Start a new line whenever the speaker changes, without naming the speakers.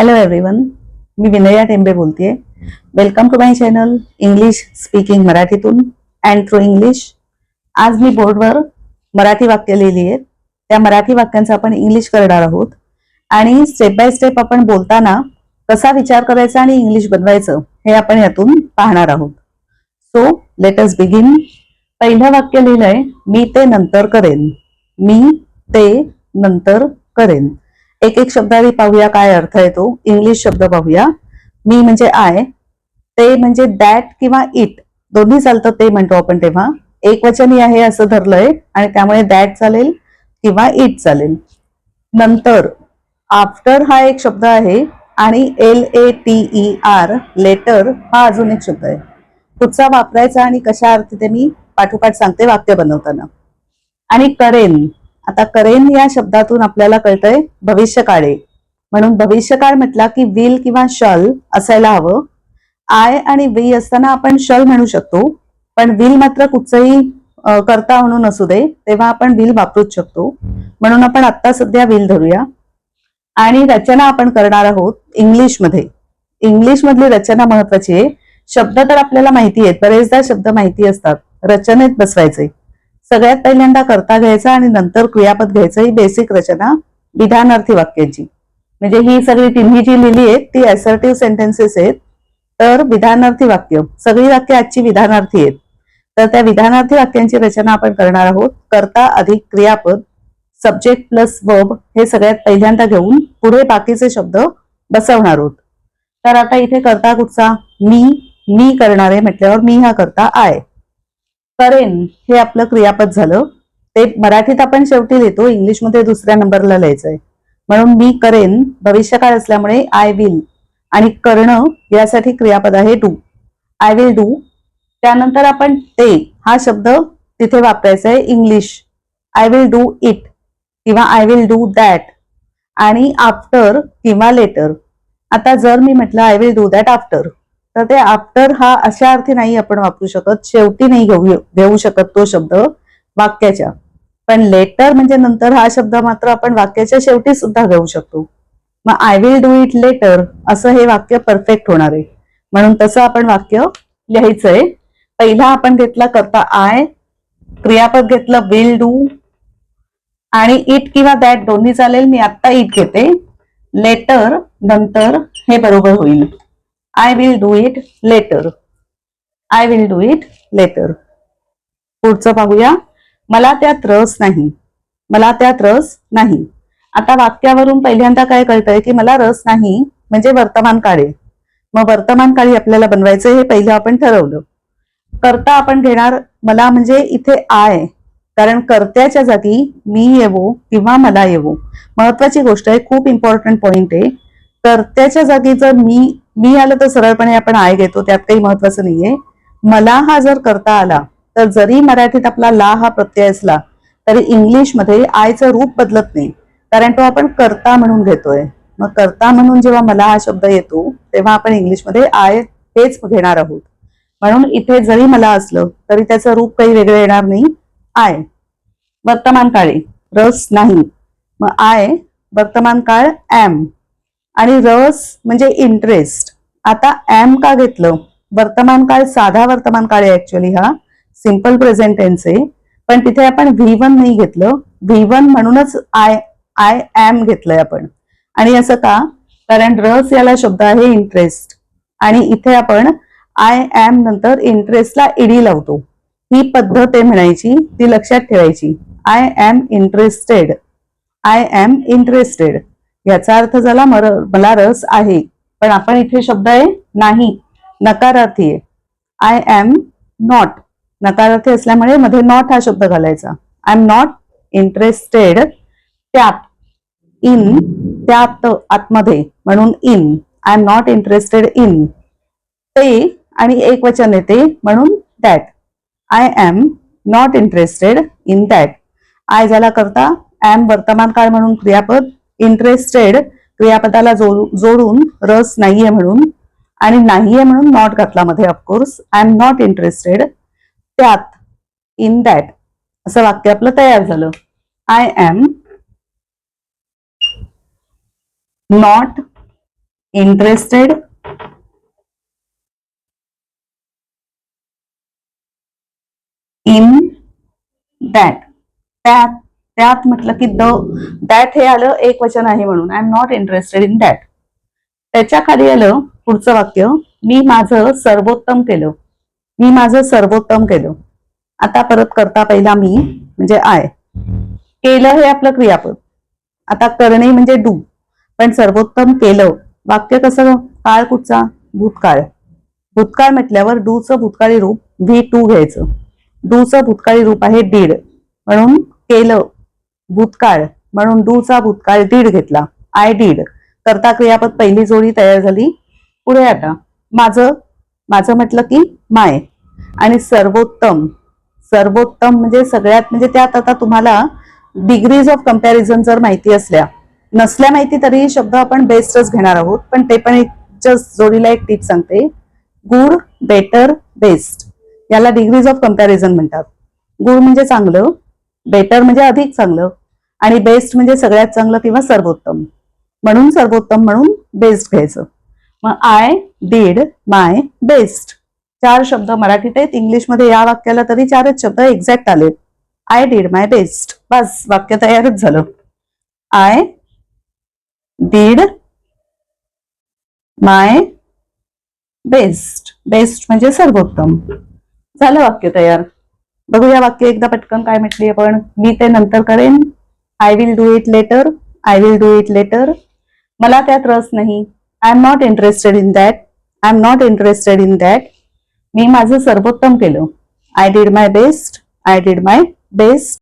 Hello everyone मी विनया टेंबे बोलतेय. Welcome to my channel English speaking मराठीतून and through English आज मी बोर्डवर मराठी वाक्य लिहिली आहेत. त्या मराठी वाक्यांचं आपण इंग्लिश करणार आहोत. आणि स्टेप बाय स्टेप आपण बोलताना कसा विचार करायचा आणि इंग्लिश बनवायचं हे आपण यातून पाहणार आहोत. सो लेटस बिगिन पहिलं वाक्य लिहिलंय मी ते नंतर करेन. मी ते नंतर करेन. एक एक शब्द आधी पाहूया काय अर्थ येतो इंग्लिश शब्द पाहूया. मी म्हणजे आय ते म्हणजे दॅट किंवा इट दोन्ही चालतं ते म्हणतो आपण तेव्हा. एक वचनी आहे असं धरलंय आणि त्यामुळे दॅट चालेल किंवा इट चालेल. नंतर आफ्टर हा एक शब्द आहे आणि L A T E R later हा अजून एक शब्द आहे. कुठचा वापरायचा आणि कशा अर्थी ते मी पाठोपाठ सांगते वाक्य बनवताना. आणि करेन. आता करेन या शब्दातून आपल्याला कळतंय भविष्यकाळे. म्हणून भविष्यकाळ म्हटला की विल किंवा शल असायला हवं. आय आणि वी असताना आपण शल म्हणू शकतो. पण विल मात्र कुठचंही करता म्हणून असू दे तेव्हा आपण विल वापरूच शकतो. म्हणून आपण आता सध्या विल धरूया. आणि रचना आपण करणार आहोत इंग्लिशमध्ये. इंग्लिश मधली रचना महत्वाची आहे. शब्द तर आपल्याला माहिती आहेत बरेचदा शब्द माहिती असतात. रचनेत बसवायचे. सगळ्यात पहिल्यांदा करता घ्यायचा आणि नंतर क्रियापद घ्यायचं ही बेसिक रचना विधानार्थी वाक्याची. म्हणजे ही सगळी तिन्ही जी लिहिली आहेत ती असर्टिव्ह सेंटेन्सेस आहेत. तर विधानार्थी वाक्य सगळी वाक्य आजची विधानार्थी आहेत. तर त्या विधानार्थी वाक्यांची रचना आपण करणार आहोत. करता अधिक क्रियापद सब्जेक्ट प्लस वर्ब हे सगळ्यात पहिल्यांदा घेऊन पुढे बाकीचे शब्द बसवणार आहोत. तर आता इथे करता कुठचा? मी मी करणारे म्हटल्यावर मी हा करता आय करेन हे आपलं क्रियापद झालं. ते मराठीत आपण शेवटी लिहितो इंग्लिशमध्ये दुसऱ्या नंबरला लिहायचंय. म्हणून मी करेन भविष्यकाळ असल्यामुळे आय विल आणि करणं यासाठी क्रियापद आहे डू आय विल डू त्यानंतर आपण ते हा शब्द तिथे वापरायचा आहे English. I will do it किंवा आय विल डू दॅट आणि आफ्टर किंवा लेटर आता जर मी म्हटलं I will do that after तर ते आफ्टर हा अशा अर्थी नाही आपण वापरू शकत. शेवटी नाही घेऊ घेऊ शकत तो शब्द वाक्याच्या. पण लेटर म्हणजे नंतर हा शब्द मात्र आपण वाक्याच्या शेवटी सुद्धा घेऊ शकतो. मग I will do it later असं हे वाक्य परफेक्ट होणार आहे. म्हणून तसं आपण वाक्य लिहायचंय. पहिला आपण घेतला करता आय क्रियापद घेतलं विल डू आणि इट किंवा दॅट दोन्ही चालेल मी आत्ता इट घेते. लेटर नंतर हे बरोबर होईल. I will do it later I will do it later पुढचं पाहूया. मला त्यात रस नाही. मला त्यात रस नाही. आता वाक्यावरून पहिल्यांदा काय कळतंय की मला रस नाही म्हणजे वर्तमान काळे. मग वर्तमान काळी आपल्याला बनवायचं हे पहिलं आपण ठरवलं. करता आपण घेणार मला म्हणजे इथे आय. कारण कर्त्याच्या जागी मी येवो किंवा मला येवो. महत्वाची गोष्ट आहे खूप इम्पॉर्टंट पॉइंट आहे. कर्त्याच्या जागी जर मी मी आलं तर सरळपणे आपण आय घेतो त्यात काही महत्वाचं नाहीये. मला हा जर करता आला तर जरी मराठीत आपला ला हा प्रत्यय असला तरी इंग्लिशमध्ये आयचं रूप बदलत नाही. कारण तो आपण करता म्हणून घेतोय. मग करता म्हणून जेव्हा मला हा शब्द येतो तेव्हा आपण इंग्लिशमध्ये आय हेच घेणार आहोत. म्हणून इथे जरी मला असलं तरी त्याचं रूप काही वेगळं येणार नाही. आय वर्तमान काळी रस नाही. मग आय वर्तमान काळ एम. आणि रस म्हणजे इंटरेस्ट आता एम का घेतलं? वर्तमान काळ साधा वर्तमान काळ आहे ऍक्च्युअली हा. सिंपल प्रेझेंट टेन्स आहे. पण तिथे आपण व्ही वन नाही घेतलं. व्ही वन म्हणूनच आय आय एम घेतलंय आपण. आणि असं का? कारण रस याला शब्द आहे इंटरेस्ट आणि इथे आपण आय एम नंतर इंटरेस्टला इडी लावतो. ही पद्धत आहे म्हणायची ती लक्षात ठेवायची. I am interested I am interested याचा अर्थ झाला मर मला रस आहे. पण आपण इथे शब्द आहे नाही. नकारार्थी आहे. आय एम नॉट नकारार्थी असल्यामुळे मध्ये नॉट हा शब्द घालायचा. आय एम नॉट इंटरेस्टेड त्यात इन त्यात आतमध्ये. म्हणून in I am not interested in ते आणि एक वचन येते म्हणून that I am not interested in that I ज्याला करता एम वर्तमान काळ म्हणून क्रियापद इंटरेस्टेड क्रियापदाला जो जोडून रस नाहीये म्हणून आणि नाहीये म्हणून नॉट घातला मध्ये of course I am not interested त्यात इन दॅट असं वाक्य आपलं तयार झालं. I am not interested in that त्यात त्यात म्हटलं की द दॅट हे आलं एक वचन आहे म्हणून. I am not interested in that त्याच्याखाली आलं पुढचं वाक्य मी माझं सर्वोत्तम केलं. मी माझं सर्वोत्तम केलं. आता परत करता पहिला मी म्हणजे आय केलं हे आपलं क्रियापद. आता करणे म्हणजे डू पण सर्वोत्तम केलं. वाक्य कसं? काळ कुठचा? भूतकाळ. भूतकाळ म्हटल्यावर डूचं भूतकाळी रूप व्ही टू घ्यायचं. डूचं भूतकाळी रूप आहे डीड म्हणून केलं. भूतकाळ म्हणून डूचा भूतकाळ डीड घेतला. आय डीड करता क्रियापद पहिली जोडी तयार झाली. पुढे आता माझं माझं म्हटलं की माय. आणि सर्वोत्तम सर्वोत्तम म्हणजे सगळ्यात म्हणजे त्यात आता तुम्हाला डिग्रीज ऑफ कंपॅरिझन जर माहिती असल्या नसल्या माहिती तरी शब्द आपण बेस्टच घेणार आहोत पण ते पण एक जोडीला एक टीप सांगते. गुड बेटर बेस्ट याला डिग्रीज ऑफ कंपॅरिझन म्हणतात. गुड म्हणजे चांगलं बेटर म्हणजे अधिक चांगलं. आणि बेस्ट म्हणजे सगळ्यात चांगलं किंवा सर्वोत्तम. म्हणून सर्वोत्तम म्हणून बेस्ट घ्यायचं. मग आय डीड माय बेस्ट चार शब्द मराठीत आहेत. इंग्लिशमध्ये या वाक्याला तरी चारच शब्द एक्झॅक्ट आलेत आय डीड माय बेस्ट बस वाक्य तयारच झालं. I did my best best म्हणजे सर्वोत्तम. झालं वाक्य तयार. बघूया वाक्य एकदा पटकन काय म्हटली आपण. मी ते नंतर करेन. I will do it later I will do it later मला त्यात रस नाही. I am not interested in that I am not interested in that मी माझं सर्वोत्तम केलं. I did my best I did my best